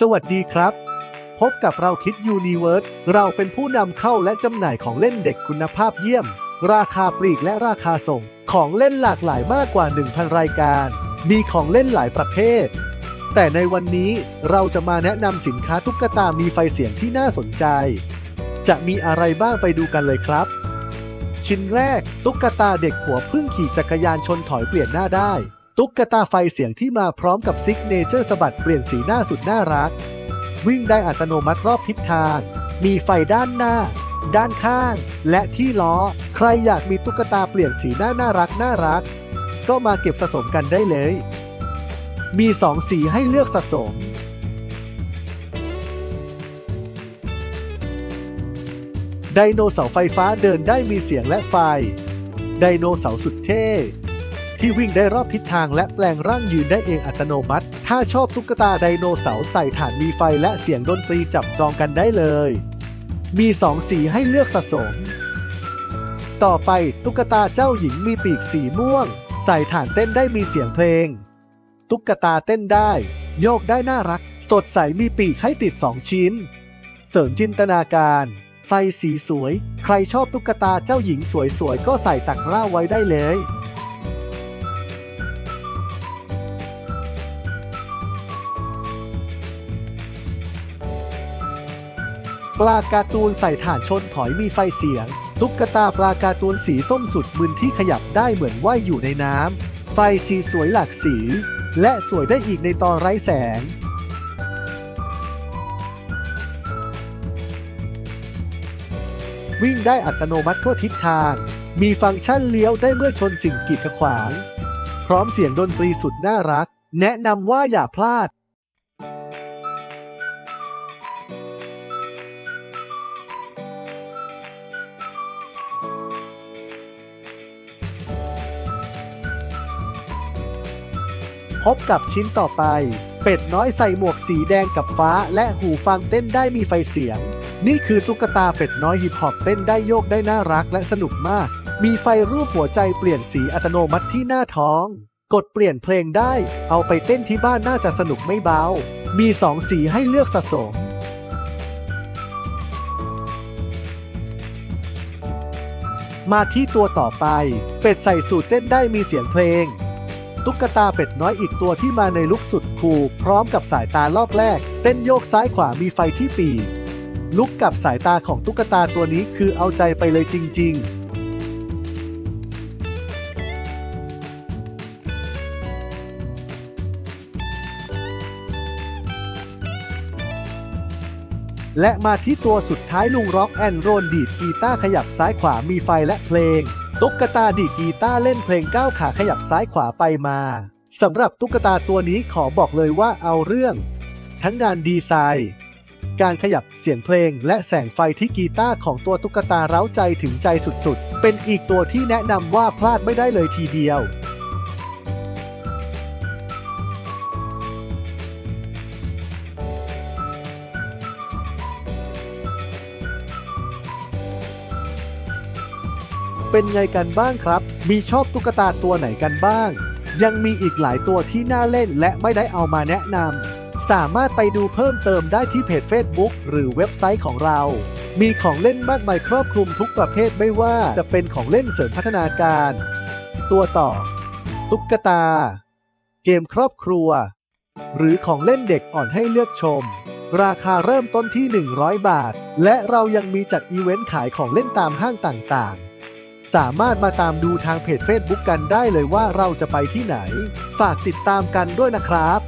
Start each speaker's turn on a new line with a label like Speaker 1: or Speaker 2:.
Speaker 1: สวัสดีครับ พบกับเราคิดยูนิเวิร์สเราเป็นผู้นำเข้าและจำหน่ายของเล่นเด็กคุณภาพเยี่ยม ราคาปลีกและราคาส่ง ของเล่นหลากหลายมากกว่า 1,000 รายการ มีของเล่นหลายประเภท แต่ในวันนี้เราจะมาแนะนำสินค้าตุ๊กตามีไฟเสียงที่น่าสนใจ จะมีอะไรบ้างไปดูกันเลยครับ ชิ้นแรกตุ๊กตาเด็กหัวพึ่งขี่จักรยานชนถอยเปลี่ยนหน้าได้ ตุ๊กตาไฟเสียงที่มาพร้อมกับซิกเนเจอร์สะบัดเปลี่ยนสีหน้าสุดน่ารัก วิ่งได้อัตโนมัติรอบทิศทาง มีไฟด้านหน้า ด้านข้าง และที่ล้อ ใครอยากมีตุ๊กตาเปลี่ยนสีหน้าน่ารักน่ารัก ก็มาเก็บสะสมกันได้เลย มีสองสีให้เลือกสะสม ไดโนเสาร์ไฟฟ้าเดินได้มีเสียงและไฟ ไดโนเสาร์สุดเท่ ที่วิ่งได้รอบทิศทางและแปลงร่างยืนได้เองอัตโนมัติ ถ้าชอบตุ๊กตาไดโนเสาร์ใส่ฐานมีไฟและเสียงดนตรีจับจองกันได้เลย มีสองสีให้เลือกสะสม ต่อไปตุ๊กตาเจ้าหญิงมีปีกสีม่วง ใส่ฐานเต้นได้มีเสียงเพลง ตุ๊กตาเต้นได้ โยกได้น่ารัก สดใสมีปีกให้ติดสองชิ้น เสริมจินตนาการไฟสีสวย ใครชอบตุ๊กตาเจ้าหญิงสวยๆ ก็ใส่ตักร่าไว้ได้เลย ปลาการ์ตูนใส่ถ่านชนถอยมีไฟเสียง ตุ๊กตาปลาการ์ตูนสีส้มสุดมึนที่ขยับได้เหมือนว่ายอยู่ในน้ำ ไฟสีสวยหลากสี และสวยได้อีกในตอนไร้แสง วิ่งได้อัตโนมัติทั่วทิศทาง มีฟังก์ชันเลี้ยวได้เมื่อชนสิ่งกีดขวาง พร้อมเสียงดนตรีสุดน่ารัก แนะนำว่าอย่าพลาด พบกับชิ้นต่อไป เป็ดน้อยใส่หมวกสีแดงกับฟ้า และหูฟังเต้นได้มีไฟเสียง นี่คือตุ๊กตาเป็ดน้อยฮิปฮอปเต้นได้โยกได้น่ารักและสนุกมาก มีไฟรูปหัวใจเปลี่ยนสีอัตโนมัติที่หน้าท้อง กดเปลี่ยนเพลงได้ เอาไปเต้นที่บ้านน่าจะสนุกไม่เบา มีสองสีให้เลือกสะสมมาที่ตัวต่อไป เป็ดใส่สูทเต้นได้มีเสียงเพลง ตุ๊กตาเป็ดน้อยอีกตัวที่มาในลุคสุดคูลพร้อมกับสายตารอบแรก เต้นโยกซ้ายขวามีไฟที่ปีลุกกับสายตาของตุ๊กตาตัวนี้คือเอาใจไปเลยจริง ๆและมาที่ตัวสุดท้ายลุงร็อกแอนโรนดีดกีตาร์ขยับซ้ายขวามีไฟและเพลง ตุ๊กตาดีกีตาร์เล่นเพลงก้าวขาขยับซ้ายขวาไปมาสำหรับตุ๊กตาตัวนี้ขอบอกเลยว่าเอาเรื่อง ทั้งงานดีไซน์ การขยับเสียงเพลงและแสงไฟที่กีตาร์ของตัวตุ๊กตาเร้าใจถึงใจสุดๆ เป็นอีกตัวที่แนะนำว่าพลาดไม่ได้เลยทีเดียว เป็นไงกันบ้างครับ มีชอบตุ๊กตาตัวไหนกันบ้าง ยังมีอีกหลายตัวที่น่าเล่นและไม่ได้เอามาแนะนำ สามารถไปดูเพิ่มเติมได้ที่เพจ Facebook หรือเว็บไซต์ของเรา มีของเล่นมากมายครอบคลุมทุกประเภทไม่ว่าจะเป็นของเล่นเสริมพัฒนาการ ตัวต่อ ตุ๊กตา เกมครอบครัว หรือของเล่นเด็กอ่อนให้เลือกชมราคาเริ่มต้นที่ 100 บาท และเรายังมีจัดอีเวนต์ขายของเล่นตามห้างต่างๆ สามารถมาตามดูทางเพจ Facebook กันได้เลยว่าเราจะไปที่ไหน ฝากติดตามกันด้วยนะครับ